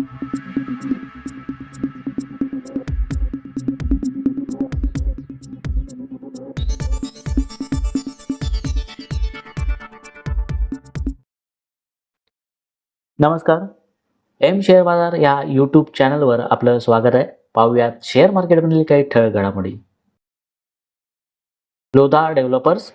नमस्कार. M share बाजार या यूट्यूब चॅनलवर आपलं स्वागत आहे. पाहूयात शेअर मार्केटमधील काही ठळ घडामोडी. लोधा डेव्हलपर्स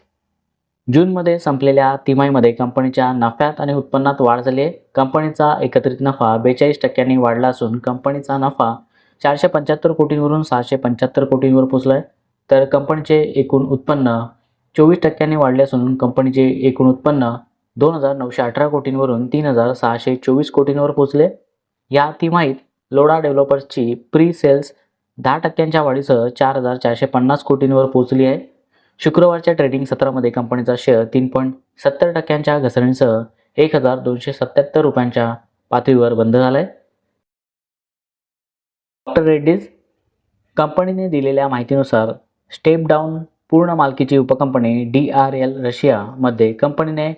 जूनमध्ये संपलेल्या तिमाहीमध्ये कंपनीच्या नफ्यात आणि उत्पन्नात वाढ झाली आहे. कंपनीचा एकत्रित नफा बेचाळीस टक्क्यांनी वाढला असून कंपनीचा नफा चारशे पंच्याहत्तर कोटींवरून सहाशे पंच्याहत्तर कोटींवर पोचला आहे तर कंपनीचे एकूण उत्पन्न चोवीस टक्क्यांनी वाढले असून कंपनीचे एकूण उत्पन्न दोन हजार नऊशे अठरा कोटींवरून तीन हजार सहाशे चोवीस कोटींवर पोचले. या तिमाहीत लोडा डेव्हलपर्सची प्री सेल्स दहा टक्क्यांच्या वाढीसह चार हजार चारशे पन्नास कोटींवर पोचली आहे. शुक्रवारच्या ट्रेडिंग सत्रामध्ये कंपनीचा शेअर तीन पॉईंट सत्तर टक्क्यांच्या घसरणीसह एक हजार दोनशे सत्याहत्तर रुपयांच्या पातळीवर बंद झाला आहे डॉक्टर रेड्डीज कंपनीने दिलेल्या माहितीनुसार स्टेप डाऊन पूर्ण मालकीची उपकंपनी डी आर एल रशियामध्ये कंपनीने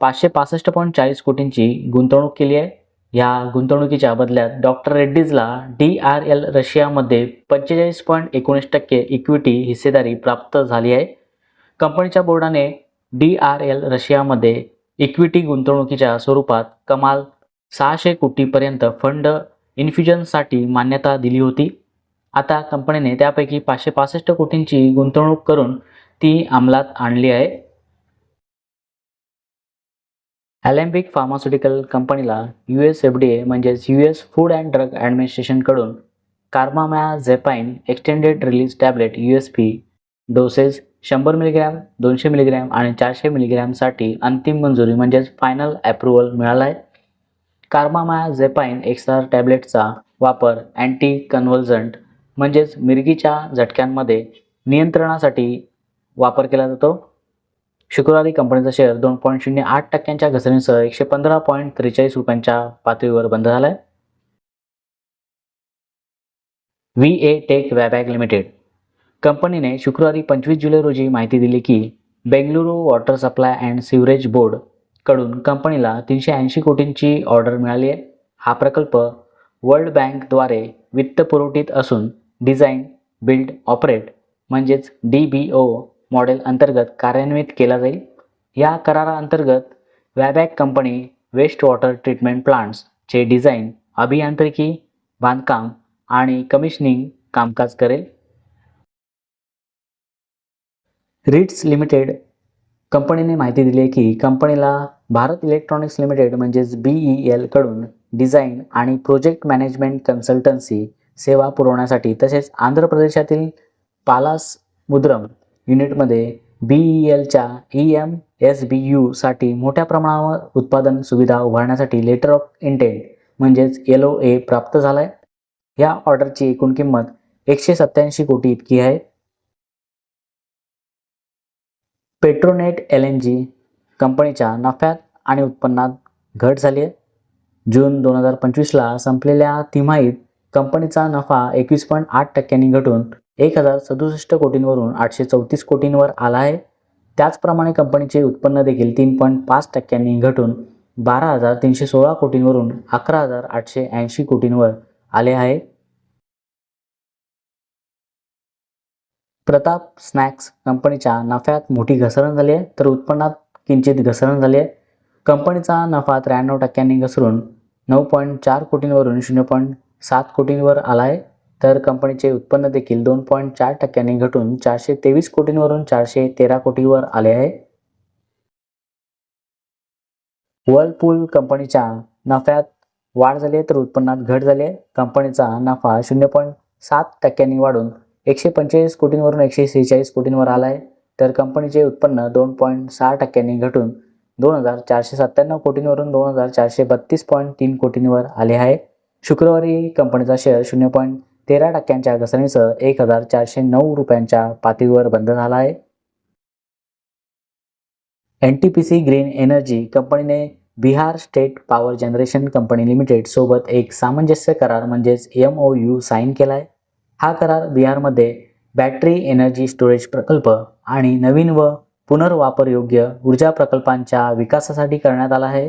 पाचशे पासष्ट पॉईंट चाळीस कोटींची गुंतवणूक केली आहे. या गुंतवणुकीच्या बदल्यात डॉक्टर रेड्डीजला डी आर एल रशियामध्ये पंचेचाळीस पॉईंट एकोणीस टक्के इक्विटी हिस्सेदारी प्राप्त झाली आहे. कंपनीच्या बोर्डाने डी आर एल रशियामध्ये इक्विटी गुंतवणुकीच्या स्वरूपात कमाल सहाशे कोटीपर्यंत फंड इन्फ्युजनसाठी मान्यता दिली होती. आता कंपनीने त्यापैकी पाचशे पासष्ट कोटींची गुंतवणूक करून ती अंमलात आणली आहे. ॲलेम्बिक फार्मास्युटिकल कंपनीला U S F D A म्हणजेच U S food and drug ॲडमिनिस्ट्रेशनकडून carbamazepine extended release tablet U S P doses शंभर मिलीग्रॅम दोनशे मिलीग्रॅम आणि चारशे मिलीग्रॅमसाठी अंतिम मंजुरी म्हणजेच फायनल ॲप्रुव्हल मिळाला आहे. कार्मामॅझेपाईन एक्सआर टॅबलेटचा वापर अँटी कन्व्हल्जंट म्हणजेच मिरगीच्या झटक्यांमध्ये नियंत्रणासाठी वापर केला जातो. शुक्रवारी कंपनीचा शेअर दोन पॉईंट शून्य आठ टक्क्यांच्या घसरणीसह एकशे पंधरा पॉईंट त्रेचाळीस रुपयांच्या पातळीवर बंद झाला आहे V A Tech Wabag limited. कंपनीने शुक्रवारी पंचवीस जुलै रोजी माहिती दिली की Bengaluru water supply and sewerage बोर्डकडून कंपनीला तीनशे ऐंशी कोटींची ऑर्डर मिळाली आहे. हा प्रकल्प वर्ल्ड बँकद्वारे वित्तपुरवठीत असून डिझाईन बिल्ड ऑपरेट म्हणजेच डी बी ओ मॉडेल अंतर्गत कार्यान्वित केला जाईल. या कराराअंतर्गत Wabag company waste water treatment प्लांट्सचे डिझाईन अभियांत्रिकी बांधकाम आणि कमिशनिंग कामकाज करेल. रिट्स लिमिटेड कंपनीने माहिती दिली आहे की कंपनीला भारत इलेक्ट्रॉनिक्स लिमिटेड म्हणजेच बी ई एलकडून डिझाईन आणि प्रोजेक्ट मॅनेजमेंट कन्सल्टन्सी सेवा पुरवण्यासाठी तसेच आंध्र प्रदेशातील पालास मुद्रम युनिटमध्ये बी ई एलच्या ई एम एस बी यूसाठी मोठ्या प्रमाणावर उत्पादन सुविधा उभारण्यासाठी लेटर ऑफ इंटेंट म्हणजेच एल ओ ए प्राप्त झाला आहे या ऑर्डरची एकूण किंमत एकशे सत्याऐंशी कोटी इतकी आहे. पेट्रोनेट एल एन जी कंपनीच्या नफ्यात आणि उत्पन्नात घट झाली आहे. जून दोन हजार पंचवीसला संपलेल्या तिमाहीत कंपनीचा नफा एकवीस पॉईंट आठ टक्क्यांनी घटून एक हजार सदुसष्ट कोटींवरून आठशे चौतीस कोटींवर आला आहे. त्याचप्रमाणे कंपनीचे उत्पन्न देखील तीन पॉईंट पाच टक्क्यांनी घटून बारा हजार तीनशे सोळा कोटींवरून अकरा हजार आठशे ऐंशी कोटींवर आले आहे. प्रताप स्नॅक्स कंपनीच्या नफ्यात मोठी घसरण झाली आहे तर उत्पन्नात किंचित घसरण झाली आहे. कंपनीचा नफा त्र्याण्णव टक्क्यांनी घसरून नऊ पॉईंट चार कोटींवरून शून्य पॉईंट सात कोटींवर आला आहे. तर कंपनीचे उत्पन्न देखील दोन पॉईंट चार टक्क्यांनी घटून चारशे तेवीस कोटींवरून चारशे तेरा कोटीवर आले आहे. वर्लपूल कंपनीच्या नफ्यात वाढ झाली आहे तर उत्पन्नात घट झाली आहे. कंपनीचा नफा शून्य पॉईंट सात टक्क्यांनी वाढून एकशे पंचेचाळीस कोटींवरून एकशे सेहेचाळीस कोटींवर आला आहे. तर कंपनीचे उत्पन्न दोन पॉईंट सहा टक्क्यांनी घटून दोन हजार चारशे सत्त्याण्णव कोटींवरून दोन हजार चारशे बत्तीस पॉईंट तीन कोटींवर आले आहे. शुक्रवारी कंपनीचा शेअर शून्य पॉईंट तेरा टक्क्यांच्या घसरणीसह एक हजार चारशे नऊ रुपयांच्या पातळीवर बंद झाला आहे. N T P C green energy कंपनीने Bihar state power generation company limited सोबत एक सामंजस्य करार म्हणजेच एम ओ यू साईन केला आहे हा करार बिहारमध्ये बॅटरी एनर्जी स्टोरेज प्रकल्प आणि नवीन व पुनर्वापरयोग्य ऊर्जा प्रकल्पांच्या विकासासाठी करण्यात आला आहे.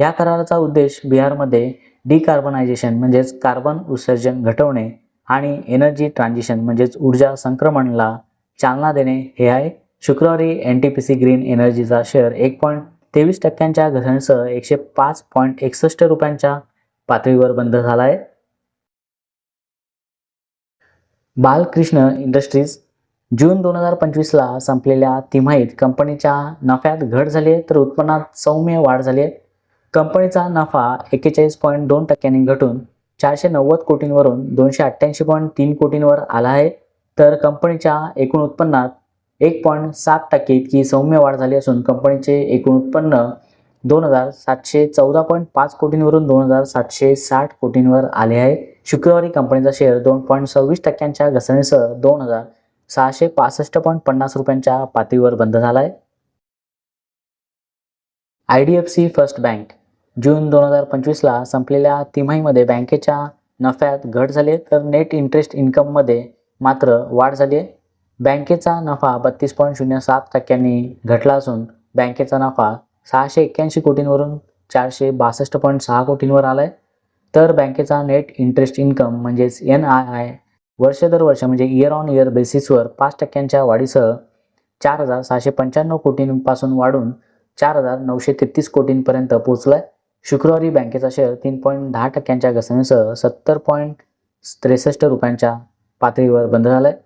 या कराराचा उद्देश बिहारमध्ये डिकार्बनायझेशन म्हणजेच कार्बन उत्सर्जन घटवणे आणि एनर्जी ट्रान्झिशन म्हणजेच ऊर्जा संक्रमणला चालना देणे हे आहे. शुक्रवारी N T P C green एनर्जीचा share एक पॉईंट तेवीस टक्क्यांच्या घसरणीसह एकशे पाच पॉईंट एकसष्ट रुपयांच्या पातळीवर बंद झाला आहे. बालकृष्ण इंडस्ट्रीज जून दोन हजार पंचवीसला संपलेल्या तिमाहीत कंपनीच्या नफ्यात घट झाली आहे तर उत्पन्नात सौम्य वाढ झाली आहे. कंपनीचा नफा एक्केचाळीस पॉईंट दोन टक्क्यांनी घटून चारशे नव्वद कोटींवरून दोनशे अठ्ठ्याऐंशी पॉईंट तीन कोटींवर आला आहे. तर कंपनीच्या एकूण उत्पन्नात एक पॉईंट सात टक्के इतकी सौम्य वाढ झाली असून कंपनीचे एकूण उत्पन्न दोन हजार सातशे चौदा पॉईंट पाच कोटींवरून दोन हजार सातशे साठ कोटींवर आले आहे. शुक्रवारी कंपनीचा शेअर दोन पॉईंट सव्वीस टक्क्यांच्या घसरणीसह दोन हजार सहाशे पासष्ट पॉईंट पन्नास रुपयांच्या पातळीवर बंद झाला आहे. I D F C first bank जून दोन हजार पंचवीसला संपलेल्या तिमाहीमध्ये बँकेच्या नफ्यात घट झाली तर नेट इंटरेस्ट इन्कममध्ये मात्र वाढ झाली आहे. बँकेचा नफा बत्तीस पॉईंट शून्य सात टक्क्यांनी घटला असून बँकेचा नफा सहाशे एक्क्याऐंशी कोटींवरून चारशे बासष्ट पॉईंट सहा कोटींवर आला आहे तर बँकेचा नेट इंटरेस्ट इन्कम म्हणजेच एन आय आय वर्ष दर वर्ष म्हणजे इयर ऑन इयर बेसिसवर पाच टक्क्यांच्या वाढीसह चार हजार सहाशे पंच्याण्णव कोटींपासून वाढून चार हजार नऊशे तेहतीस कोटींपर्यंत पोहोचला आहे शुक्रवारी बँकेचा शेअर तीन पॉईंट दहा टक्क्यांच्या घसरणीसह सत्तर पॉईंट त्रेसष्ट रुपयांच्या पातळीवर बंद झाला आहे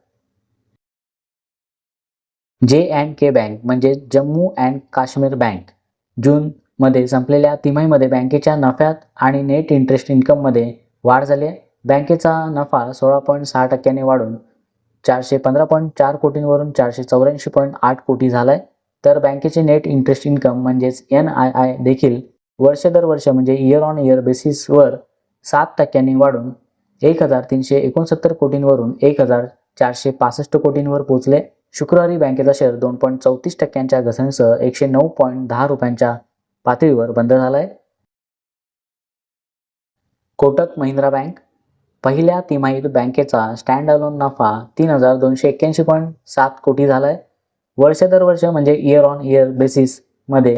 जे अँड के बँक म्हणजे जम्मू अँड काश्मीर बँक. जूनमध्ये संपलेल्या तिमाहीमध्ये बँकेच्या नफ्यात आणि नेट इंटरेस्ट इन्कममध्ये वाढ झाली आहे. बँकेचा नफा सोळा पॉईंट सहा टक्क्याने वाढून चारशे पंधरा पॉईंट चार कोटींवरून चारशे चौऱ्याऐंशी पॉईंट आठ कोटी झाला आहे तर बँकेचे नेट इंटरेस्ट इन्कम म्हणजेच एन आय आय देखील वर्ष दर वर्ष म्हणजे इयर ऑन इयर बेसिसवर सात टक्क्यांनी वाढून एक हजार तीनशे एकोणसत्तर कोटींवरून एक हजार चारशे पासष्ट कोटींवर पोहोचले. शुक्रवारी बँकेचा शेअर दोन पॉईंट चौतीस टक्क्यांच्या घसरणीसह एकशे नऊ पॉईंट दहा रुपयांच्या पातळीवर बंद झाला आहे कोटक महिंद्रा बँक पहिल्या तिमाहीत बँकेचा स्टँड अलोन नफा तीन हजार दोनशे एक्क्याऐंशी पॉईंट सात कोटी झाला आहे वर्ष दर वर्ष म्हणजे इयर ऑन इयर बेसिसमध्ये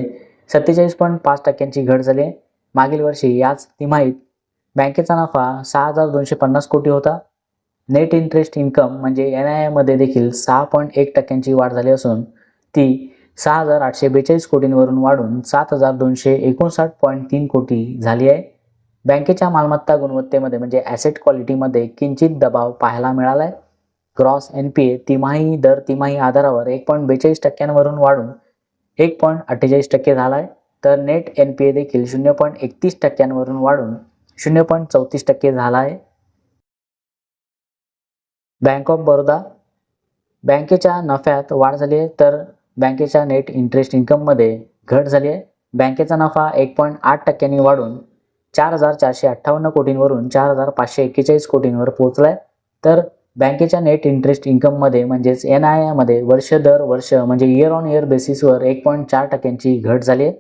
सत्तेचाळीस पॉईंट पाच टक्क्यांची घट झाली. आहे मागील वर्षी याच तिमाहीत बँकेचा नफा सहा हजार दोनशे पन्नास कोटी होता. नेट इंटरेस्ट इन्कम म्हणजे एन आय आयमध्ये देखील सहा पॉईंट एक टक्क्यांची वाढ झाली असून ती सहा हजार आठशे बेचाळीस कोटींवरून वाढून सात हजार दोनशे एकोणसाठ पॉईंट तीन कोटी झाली आहे. बँकेच्या मालमत्ता गुणवत्तेमध्ये म्हणजे ॲसेट क्वालिटीमध्ये किंचित दबाव पाहायला मिळाला आहे क्रॉस एन पी ए तिमाही दर तिमाही आधारावर एक पॉईंट बेचाळीस टक्क्यांवरून वाढून एक पॉईंट अठ्ठेचाळीस टक्के झाला आहे तर नेट एन पी ए देखील शून्य पॉईंट एकतीस टक्क्यांवरून वाढून शून्य पॉईंट चौतीस टक्के झाला आहे बँक ऑफ बरोदा बँकेच्या नफ्यात वाढ झाली आहे तर बँकेच्या नेट इंटरेस्ट इन्कममध्ये घट झाली आहे. बँकेचा नफा एक पॉईंट आठ टक्क्यांनी वाढून चार हजार चारशे अठ्ठावन्न कोटींवरून चार हजार पाचशे एक्केचाळीस कोटींवर पोहोचला आहे तर बँकेच्या नेट इंटरेस्ट इन्कममध्ये म्हणजेच एन आय आयमध्ये वर्ष दर वर्ष म्हणजे इयर ऑन इयर बेसिसवर एक पॉईंट चार टक्क्यांची घट झाली आहे.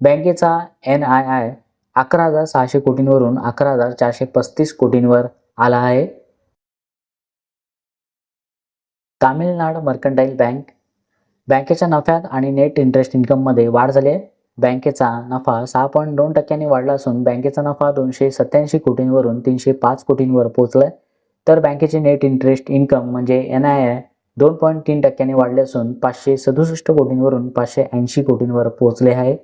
बँकेचा एन आय आय अकरा हजार सहाशे कोटींवरून अकरा हजार चारशे पस्तीस कोटींवर आला आहे. तामिळनाड मर्कंटाईल बँक बँकेच्या नफ्यात आणि नेट इंटरेस्ट इन्कममध्ये वाढ झाली आहे. बँकेचा नफा सहा पॉईंट दोन टक्क्यांनी वाढला असून बँकेचा नफा दोनशे सत्याऐंशी कोटींवरून तीनशे पाच कोटींवर पोहोचला आहे तर बँकेचे नेट इंटरेस्ट इन्कम म्हणजे एन आय आय दोन पॉईंट तीन टक्क्यांनी वाढले असून पाचशे सदुसष्ट कोटींवरून पाचशे ऐंशी कोटींवर पोहोचले आहे.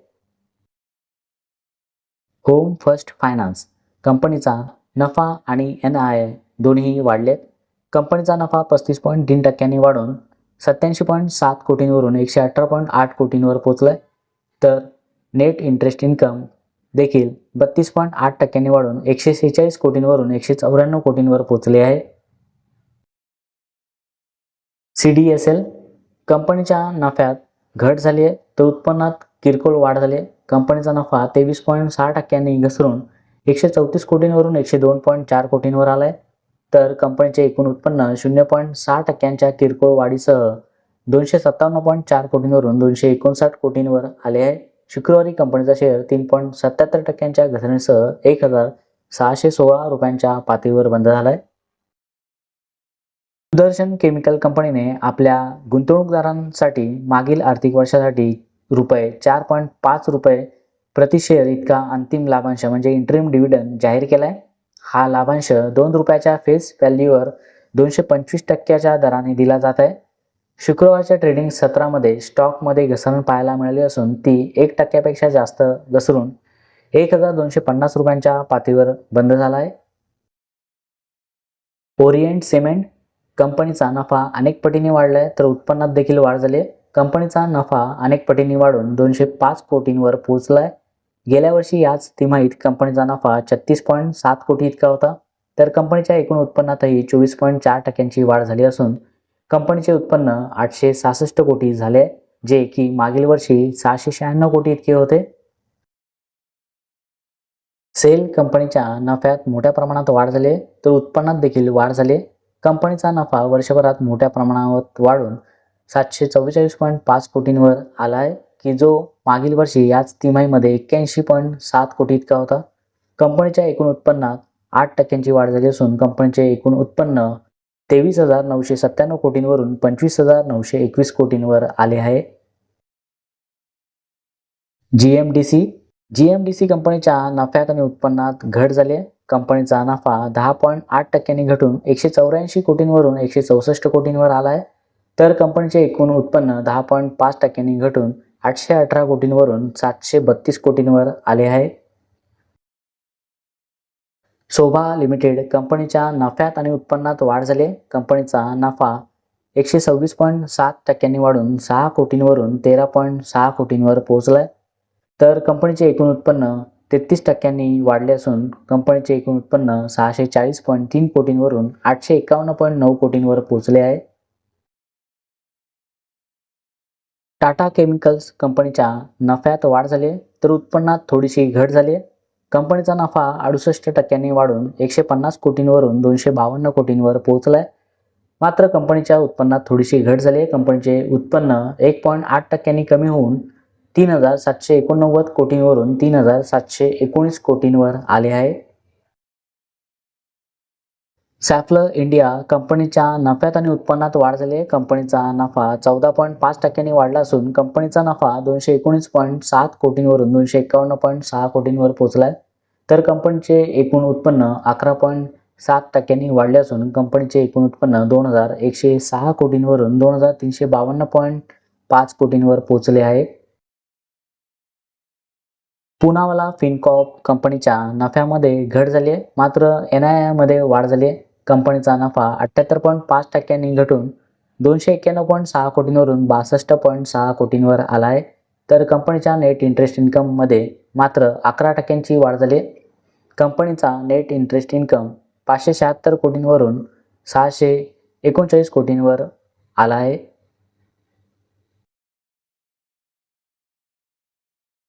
होम फर्स्ट फायनान्स कंपनीचा नफा आणि एन आय आय दोन्ही वाढलेत. कंपनीचा नफा पस्तीस पॉईंट तीन टक्क्यांनी वाढून सत्याऐंशी पॉईंट सात कोटींवरून एकशे अठरा पॉईंट आठ कोटींवर पोहोचला आहे तर नेट इंटरेस्ट इन्कम देखील बत्तीस पॉईंट आठ टक्क्यांनी वाढून एकशे सेहेचाळीस कोटींवरून एकशे चौऱ्याण्णव कोटींवर पोहोचले आहे. सी डी एस एल कंपनीच्या नफ्यात घट झाली आहे. तर उत्पन्नात किरकोळ वाढ झाली आहे. कंपनीचा नफा तेवीस पॉईंट सहा टक्क्यांनी घसरून एकशे चौतीस कोटींवरून एकशे दोन पॉईंट चार कोटींवर आला आहे. तर कंपनीचे एकूण उत्पन्न शून्य पॉईंट सहा टक्क्यांच्या किरकोळ वाढीसह दोनशे सत्तावन्न पॉईंट चार कोटींवरून दोनशे एकोणसाठ कोटींवर आले आहे. शुक्रवारी कंपनीचा शेअर तीन पॉईंट सत्याहत्तर टक्क्यांच्या घसरणीसह एक हजार सहाशे सोळा रुपयांच्या पातळीवर बंद झाला आहे सुदर्शन केमिकल कंपनीने आपल्या गुंतवणूकदारांसाठी मागील आर्थिक वर्षासाठी रुपये चार पॉईंट पाच रुपये प्रति शेअर इतका अंतिम लाभांश म्हणजे इंटरिम डिव्हिडंड जाहीर केला आहे हा लाभांश दोन रुपयाच्या फेस व्हॅल्यूवर दोनशे पंचवीस टक्क्याच्या दराने दिला जात आहे. शुक्रवारच्या ट्रेडिंग सत्रामध्ये स्टॉकमध्ये घसरण पाहायला मिळाली असून ती एक टक्क्यापेक्षा जास्त घसरून एक हजार दोनशे पन्नास रुपयांच्या पातळीवर बंद झाला आहे. ओरिएंट सिमेंट कंपनीचा नफा अनेक पटीने वाढला आहे तर उत्पन्नात देखील वाढ झाली आहे. कंपनीचा नफा अनेक पटींनी वाढून दोनशे पाच कोटींवर पोहोचला आहे गेल्या वर्षी याच तिमाहीत कंपनीचा नफा छत्तीस पॉईंट सात कोटी इतका होता तर कंपनीच्या एकूण उत्पन्नातही चोवीस पॉईंट चार टक्क्यांची वाढ झाली असून कंपनीचे उत्पन्न आठशे सहासष्ट कोटी झाले जे की मागील वर्षी सहाशे शहाण्णव कोटी इतके होते. सेल कंपनीच्या नफ्यात मोठ्या प्रमाणात वाढ झाली तर उत्पन्नात देखील वाढ झाली. कंपनीचा नफा वर्षभरात मोठ्या प्रमाणावर वाढून सातशे चव्वेचाळीस पॉईंट पाच कोटींवर आला आहे की जो मागील वर्षी याच तिमाहीमध्ये एक्क्याऐंशी पॉईंट सात कोटी इतका होता. कंपनीच्या एकूण उत्पन्नात आठ टक्क्यांची वाढ झाली असून कंपनीचे एकूण उत्पन्न तेवीस हजार नऊशे सत्त्याण्णव कोटींवरून पंचवीस हजार नऊशे एकवीस कोटींवर आले आहे. G M D C G M D C कंपनीच्या नफ्यात आणि उत्पन्नात घट झाली आहे. कंपनीचा नफा दहा पॉईंट आठ टक्क्यांनी घटून एकशे चौऱ्याऐंशी कोटींवरून एकशे चौसष्ट कोटींवर आला आहे. तर कंपनीचे एकूण उत्पन्न दहा पॉईंट पाच टक्क्यांनी घटून आठशे अठरा कोटींवरून सातशे बत्तीस कोटींवर आले आहे. शोभा लिमिटेड कंपनीच्या नफ्यात आणि उत्पन्नात वाढ झाली. कंपनीचा नफा एकशे सव्वीस पॉईंट सात टक्क्यांनी वाढून सहा कोटींवरून तेरा पॉईंट सहा कोटींवर पोहोचला आहे तर कंपनीचे एकूण उत्पन्न तेहतीस टक्क्यांनी वाढले असून कंपनीचे एकूण उत्पन्न सहाशे चाळीस पॉईंट तीन कोटींवरून आठशे एकावन्न पॉईंट नऊ कोटींवर पोहोचले आहे. टाटा केमिकल्स कंपनीच्या नफ्यात वाढ झाली तर उत्पन्नात थोडीशी घट झाली. आहे. कंपनीचा नफा अडुसष्ट टक्क्यांनी वाढून एकशे पन्नास कोटींवरून दोनशे बावन्न कोटींवर पोहोचला आहे मात्र कंपनीच्या उत्पन्नात थोडीशी घट झाली आहे. कंपनीचे उत्पन्न एक पॉईंट आठ टक्क्यांनी कमी होऊन तीन हजार सातशे एकोणनव्वद कोटींवरून तीन हजार सातशे एकोणीस कोटींवर आले आहे. सॅफल इंडिया कंपनीच्या नफ्यात आणि उत्पन्नात वाढ झाली आहे. कंपनीचा नफा चौदा पॉईंट पाच टक्क्यांनी वाढला असून कंपनीचा नफा दोनशे एकोणीस पॉईंट सात कोटींवरून दोनशे एकावन्न पॉईंट सहा कोटींवर पोहोचला आहे. तर कंपनीचे एकूण उत्पन्न अकरा पॉईंट सात टक्क्यांनी वाढले असून कंपनीचे एकूण उत्पन्न दोन हजार एकशे सहा कोटींवरून दोन हजार तीनशे बावन्न पॉईंट पाच कोटींवर पोहोचले आहे. पुनावाला फिनकॉप कंपनीच्या नफ्यामध्ये घट झाली आहे. मात्र एन आय आयमध्ये वाढ झाली आहे. कंपनीचा नफा अठ्ठ्याहत्तर पॉईंट पाच टक्क्यांनी घटून दोनशे एक्क्याण्णव पॉईंट सहा कोटींवरून बासष्ट पॉईंट सहा कोटींवर आला आहे तर कंपनीच्या नेट इंटरेस्ट इन्कममध्ये मात्र अकरा टक्क्यांची वाढ झाली. कंपनीचा नेट इंटरेस्ट इन्कम पाचशे शहात्तर कोटींवरून सहाशे एकोणचाळीस कोटींवर आला आहे